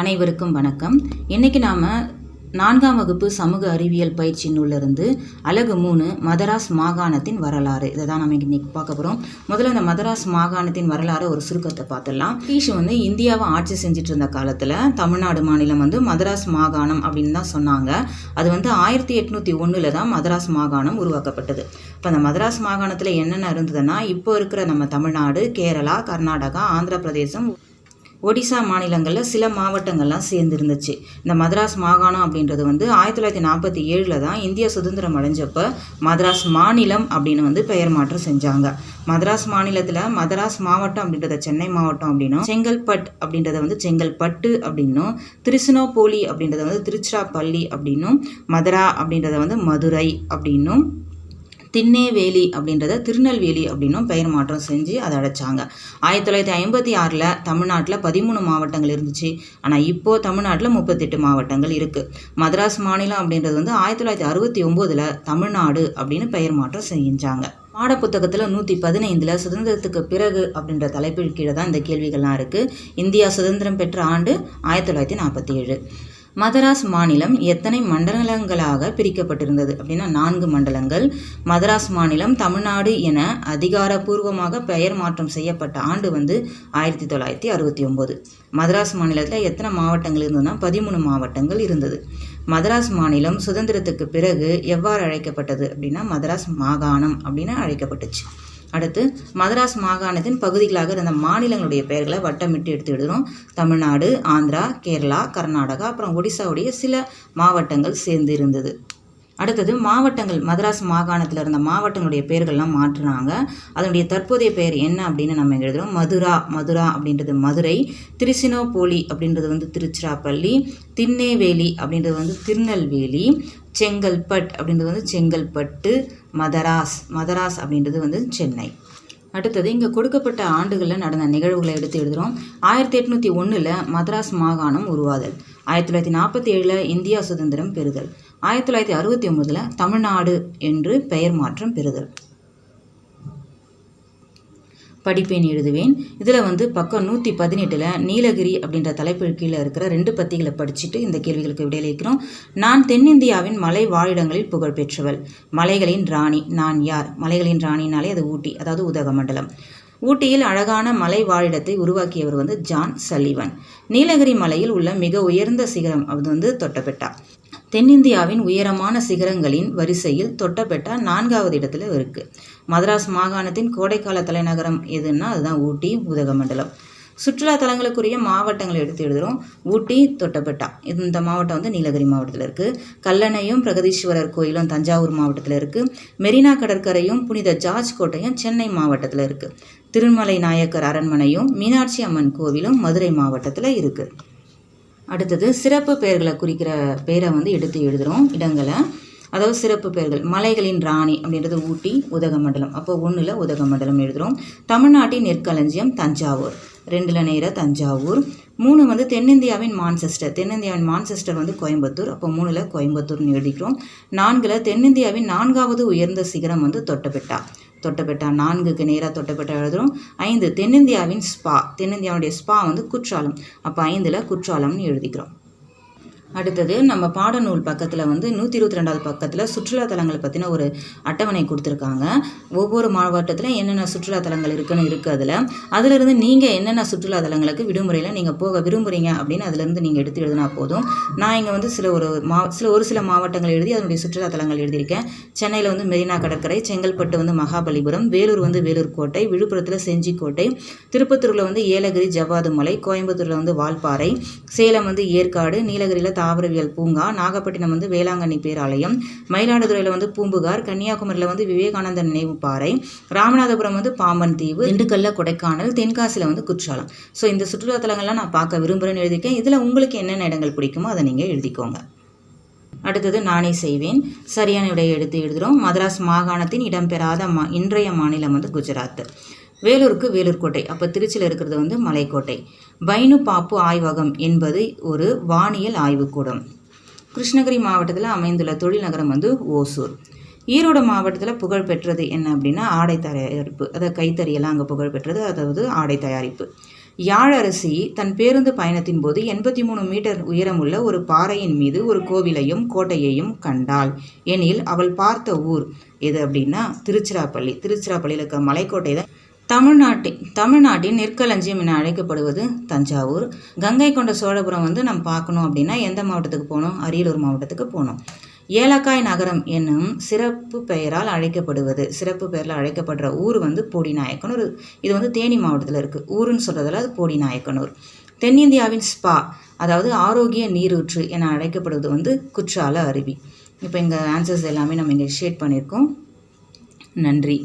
அனைவருக்கும் வணக்கம். இன்னைக்கு நாம் நான்காம் வகுப்பு சமூக அறிவியல் பயிற்சி நூலிருந்து அலகு மூணு மதராஸ் மாகாணத்தின் வரலாறு. இதை தான் நம்ம இன்னைக்கு பார்க்க போகிறோம் முதல்ல இந்த மதராஸ் மாகாணத்தின் வரலாறு ஒரு சுருக்கத்தை பார்த்துடலாம். பிரிட்டிஷ் வந்து இந்தியாவை ஆட்சி செஞ்சுட்டு இருந்த காலத்தில் தமிழ்நாடு மாநிலம் வந்து மதராஸ் மாகாணம் அப்படின்னு தான் சொன்னாங்க. அது வந்து ஆயிரத்தி எட்நூற்றி ஒன்றில் தான் மதராஸ் மாகாணம் உருவாக்கப்பட்டது. இப்போ அந்த மதராஸ் மாகாணத்தில் என்னென்ன இருந்ததுன்னா இப்போ இருக்கிற நம்ம தமிழ்நாடு கேரளா கர்நாடகா ஆந்திர பிரதேசம் ஒடிசா மாநிலங்களில் சில மாவட்டங்கள்லாம் சேர்ந்துருந்துச்சு. இந்த மதராஸ் மாகாணம் அப்படின்றது வந்து ஆயிரத்தி தொள்ளாயிரத்தி நாற்பத்தி ஏழில் தான் இந்தியா சுதந்திரம் அடைஞ்சப்போ மதராஸ் மாநிலம் அப்படின்னு வந்து பெயர் மாற்றம் செஞ்சாங்க. மதராஸ் மாநிலத்தில் மதராஸ் மாவட்டம் அப்படின்றத சென்னை மாவட்டம் அப்படின்னும் செங்கல்பட் அப்படின்றத வந்து செங்கல்பட்டு அப்படின்னும் திருச்சினோபோலி அப்படின்றத வந்து திருச்சிராப்பள்ளி அப்படின்னும் மதுரா அப்படின்றத வந்து மதுரை அப்படின்னும் திண்ணேவேலி அப்படின்றத திருநெல்வேலி அப்படின்னும் பெயர் மாற்றம் செஞ்சு அதை அடைச்சாங்க. ஆயிரத்தி தொள்ளாயிரத்தி ஐம்பத்தி ஆறில் தமிழ்நாட்டில் பதிமூணு மாவட்டங்கள் இருந்துச்சு. ஆனால் இப்போது தமிழ்நாட்டில் முப்பத்தெட்டு மாவட்டங்கள் இருக்குது மதராஸ் மாநிலம் அப்படின்றது வந்து ஆயிரத்தி தொள்ளாயிரத்தி அறுபத்தி ஒம்போதில் தமிழ்நாடு அப்படின்னு பெயர் மாற்றம் செஞ்சாங்க. பாடப்புத்தகத்தில் நூற்றி பதினைந்தில் சுதந்திரத்துக்கு பிறகு அப்படின்ற தலைப்பின் கீழே தான் இந்த கேள்விகள்லாம் இருக்குது இந்தியா சுதந்திரம் பெற்ற ஆண்டு ஆயிரத்தி தொள்ளாயிரத்தி நாற்பத்தி ஏழு. மதராஸ் மாநிலம் எத்தனை மண்டலங்களாக பிரிக்கப்பட்டிருந்தது? அப்படின்னா நான்கு மண்டலங்கள். மதராஸ் மாநிலம் தமிழ்நாடு என அதிகாரப்பூர்வமாக பெயர் மாற்றம் செய்யப்பட்ட ஆண்டு வந்து ஆயிரத்தி தொள்ளாயிரத்தி அறுபத்தி ஒம்பது. மதராஸ் மாநிலத்தில் எத்தனை மாவட்டங்கள் இருந்ததுன்னா பதிமூணு மாவட்டங்கள் இருந்தது. மதராஸ் மாநிலம் சுதந்திரத்துக்கு பிறகு எவ்வாறு அழைக்கப்பட்டது? அப்படின்னா மதராஸ் மாகாணம் அப்படின்னு அழைக்கப்பட்டுச்சு. அடுத்து மதராஸ் மாகாணத்தின் பகுதிகளாக இருந்த மாநிலங்களுடைய பெயர்களை வட்டமிட்டு எடுத்து எழுதுகிறோம் தமிழ்நாடு ஆந்திரா கேரளா கர்நாடகா அப்புறம் ஒடிசாவுடைய சில மாவட்டங்கள் சேர்ந்து இருந்தது. அடுத்தது மாவட்டங்கள் மதராஸ் மாகாணத்தில் இருந்த மாவட்டங்களுடைய பெயர்கள்லாம் மாற்றினாங்க. அதனுடைய தற்போதைய பெயர் என்ன அப்படின்னு நம்ம எழுதுகிறோம் மதுரா மதுரா அப்படின்றது மதுரை திருச்சினோபோலி அப்படின்றது வந்து திருச்சிராப்பள்ளி திண்ணேவேலி அப்படின்றது வந்து திருநெல்வேலி செங்கல்பட் அப்படின்றது வந்து செங்கல்பட்டு மதராஸ் மதராஸ் அப்படின்றது வந்து சென்னை. அடுத்தது இங்கே கொடுக்கப்பட்ட ஆண்டுகளில் நடந்த நிகழ்வுகளை எடுத்து எழுதுகிறோம் ஆயிரத்தி எட்நூற்றி ஒன்றில் மதராஸ் மாகாணம் உருவாதல். ஆயிரத்தி தொள்ளாயிரத்தி நாற்பத்தி ஏழில் இந்தியா சுதந்திரம் பெறுதல். ஆயிரத்தி தொள்ளாயிரத்தி அறுபத்தி ஒன்பதில் தமிழ்நாடு என்று பெயர் மாற்றம் பெறுதல். படிப்பேன் எழுதுவேன் இதில் வந்து பக்கம் நூற்றி பதினெட்டில் நீலகிரி அப்படின்ற தலைப்பு கீழே இருக்கிற ரெண்டு பத்திகளை படிச்சுட்டு இந்த கேள்விகளுக்கு விடையளிக்கிறோம் நான் தென்னிந்தியாவின் மலை வாழிடங்களில் புகழ்பெற்றவள் மலைகளின் ராணி நான் யார்? மலைகளின் ராணினாலே அது ஊட்டி அதாவது உதகமண்டலம். ஊட்டியில் அழகான மலை வாழிடத்தை உருவாக்கியவர் வந்து ஜான் சல்லிவன். நீலகிரி மலையில் உள்ள மிக உயர்ந்த சிகரம் அது வந்து தொட்டபெட்டா. தென்னிந்தியாவின் உயரமான சிகரங்களின் வரிசையில் தொட்டபெட்டா நான்காவது இடத்துல இருக்குது மதராஸ் மாகாணத்தின் கோடைக்கால தலைநகரம் எதுன்னா அதுதான் ஊட்டி உதகமண்டலம் சுற்றுலா தலங்களுக்குரிய மாவட்டங்களை எடுத்து எழுதுகிறோம் ஊட்டி தொட்டபெட்டா. இந்த மாவட்டம் வந்து நீலகிரி மாவட்டத்தில் இருக்குது கல்லணையும் பிரகதீஸ்வரர் கோயிலும் தஞ்சாவூர் மாவட்டத்தில் இருக்குது மெரினா கடற்கரையும் புனித ஜார்ஜ் கோட்டையும் சென்னை மாவட்டத்தில் இருக்குது திருமலை நாயக்கர் அரண்மனையும் மீனாட்சி அம்மன் கோவிலும் மதுரை மாவட்டத்தில் இருக்குது அடுத்தது சிறப்பு பெயர்களை குறிக்கிற பெயரை வந்து எடுத்து எழுதுகிறோம் இடங்களை. அதாவது சிறப்பு பெயர்கள் மலைகளின் ராணி அப்படின்றது ஊட்டி உதகமண்டலம். அப்போ ஒன்றில் உதகமண்டலம் எழுதுகிறோம் தமிழ்நாட்டின் நெற்களஞ்சியம் தஞ்சாவூர். ரெண்டில் நேர தஞ்சாவூர். மூணு வந்து தென்னிந்தியாவின் மான்செஸ்டர். தென்னிந்தியாவின் மான்செஸ்டர் வந்து கோயம்புத்தூர். அப்போ மூணில் கோயம்புத்தூர்னு எழுதிக்கிறோம். நான்கில் தென்னிந்தியாவின் நான்காவது உயர்ந்த சிகரம் வந்து தொட்டபெட்டா. தொட்டபெட்டா நான்குக்கு நேராக தொட்டபெட்டா எழுதுகிறோம் ஐந்து தென்னிந்தியாவின் ஸ்பா தென்னிந்தியாவுடைய ஸ்பா வந்து குற்றாலம். அப்போ ஐந்தில் குற்றாலம்னு எழுதிக்கிறோம். அடுத்தது நம்ம பாடநூல் பக்கத்தில் வந்து நூற்றி இருபத்தி ரெண்டாவது பக்கத்தில் சுற்றுலா தலங்களை பற்றின ஒரு அட்டவணை கொடுத்துருக்காங்க. ஒவ்வொரு மாவட்டத்தில் என்னென்ன சுற்றுலா தலங்கள் இருக்குன்னு இருக்குது அதில். அதிலிருந்து நீங்கள் என்னென்ன சுற்றுலா தலங்களுக்கு விடுமுறையில் நீங்கள் போக விரும்புகிறீங்க அப்படின்னு அதிலிருந்து நீங்கள் எடுத்து எழுதினா போதும். நான் இங்கே வந்து சில ஒரு மா சில ஒரு சில மாவட்டங்கள் எழுதி அதனுடைய சுற்றுலா தலங்கள் எழுதியிருக்கேன். சென்னையில் வந்து மெரினா கடற்கரை செங்கல்பட்டு வந்து மகாபலிபுரம் வேலூர் வந்து வேலூர் கோட்டை விழுப்புரத்தில் செஞ்சிக்கோட்டை திருப்பத்தூரில் வந்து ஏலகிரி ஜவ்வாது மலை கோயம்புத்தூரில் வந்து வால்பாறை சேலம் வந்து ஏற்காடு நீலகிரியில் தாவரவியல் பூங்கா நாகப்பட்டினம் வந்து வேளாங்கண்ணி பேராலயம் மயிலாடுதுறையில் வந்து பூம்புகார் கன்னியாகுமரியில் வந்து விவேகானந்தர் நினைவு பாறை ராமநாதபுரம் வந்து பாம்பன் தீவு திண்டுக்கல்ல கொடைக்கானல் தென்காசியில் வந்து குற்றாலம். ஸோ இந்த சுற்றுலா தலங்கள்லாம் நான் பார்க்க விரும்புகிறேன்னு எழுதியிருக்கேன். இதில் உங்களுக்கு என்னென்ன இடங்கள் பிடிக்குமோ அதை நீங்கள் எழுதிக்கோங்க. அடுத்தது நானே செய்வேன். சரியான விடையை எடுத்து எழுதுகிறோம் மதராஸ் மாகாணத்தின் இடம்பெறாத மா இன்றைய மாநிலம் வந்து குஜராத். வேலூருக்கு வேலூர் கோட்டை அப்போ திருச்சியில் இருக்கிறது வந்து மலைக்கோட்டை. பைனு பாப்பு ஆய்வகம் என்பது ஒரு வானியல் ஆய்வுக்கூடம். கிருஷ்ணகிரி மாவட்டத்தில் அமைந்துள்ள தொழில் நகரம் வந்து ஓசூர். ஈரோடு மாவட்டத்தில் புகழ் பெற்றது என்ன அப்படின்னா ஆடை தயாரிப்பு. அதாவது கைத்தறியெல்லாம் அங்கே புகழ் பெற்றது அதாவது ஆடை தயாரிப்பு. யாழரசி தன் பேருந்து பயணத்தின் போது எண்பத்தி மூணு மீட்டர் உயரமுள்ள ஒரு பாறையின் மீது ஒரு கோவிலையும் கோட்டையையும் கண்டாள். எனில் அவள் பார்த்த ஊர் எது அப்படின்னா திருச்சிராப்பள்ளி. திருச்சிராப்பள்ளியில் இருக்க மலைக்கோட்டை தான் தமிழ்நாட்டின் தமிழ்நாட்டின் நெற்களஞ்சியம் என அழைக்கப்படுவது தஞ்சாவூர். கங்கை கொண்ட சோழபுரம் வந்து நம்ம பார்க்கணும் அப்படின்னா எந்த மாவட்டத்துக்கு போகணும்? அரியலூர் மாவட்டத்துக்கு போகணும். ஏலக்காய் நகரம் என்னும் சிறப்பு பெயரால் அழைக்கப்படுவது. சிறப்பு பெயரில் அழைக்கப்படுற ஊர் வந்து போடிநாயக்கனூர். இது வந்து தேனி மாவட்டத்தில் இருக்குது ஊருன்னு சொல்கிறதுல அது போடிநாயக்கனூர். தென்னிந்தியாவின் ஸ்பா அதாவது ஆரோக்கிய நீரூற்று என அழைக்கப்படுவது வந்து குற்றால அருவி. இப்போ எங்கள் ஆன்சர்ஸ் எல்லாமே நம்ம இங்கே ஷேட் பண்ணியிருக்கோம். நன்றி.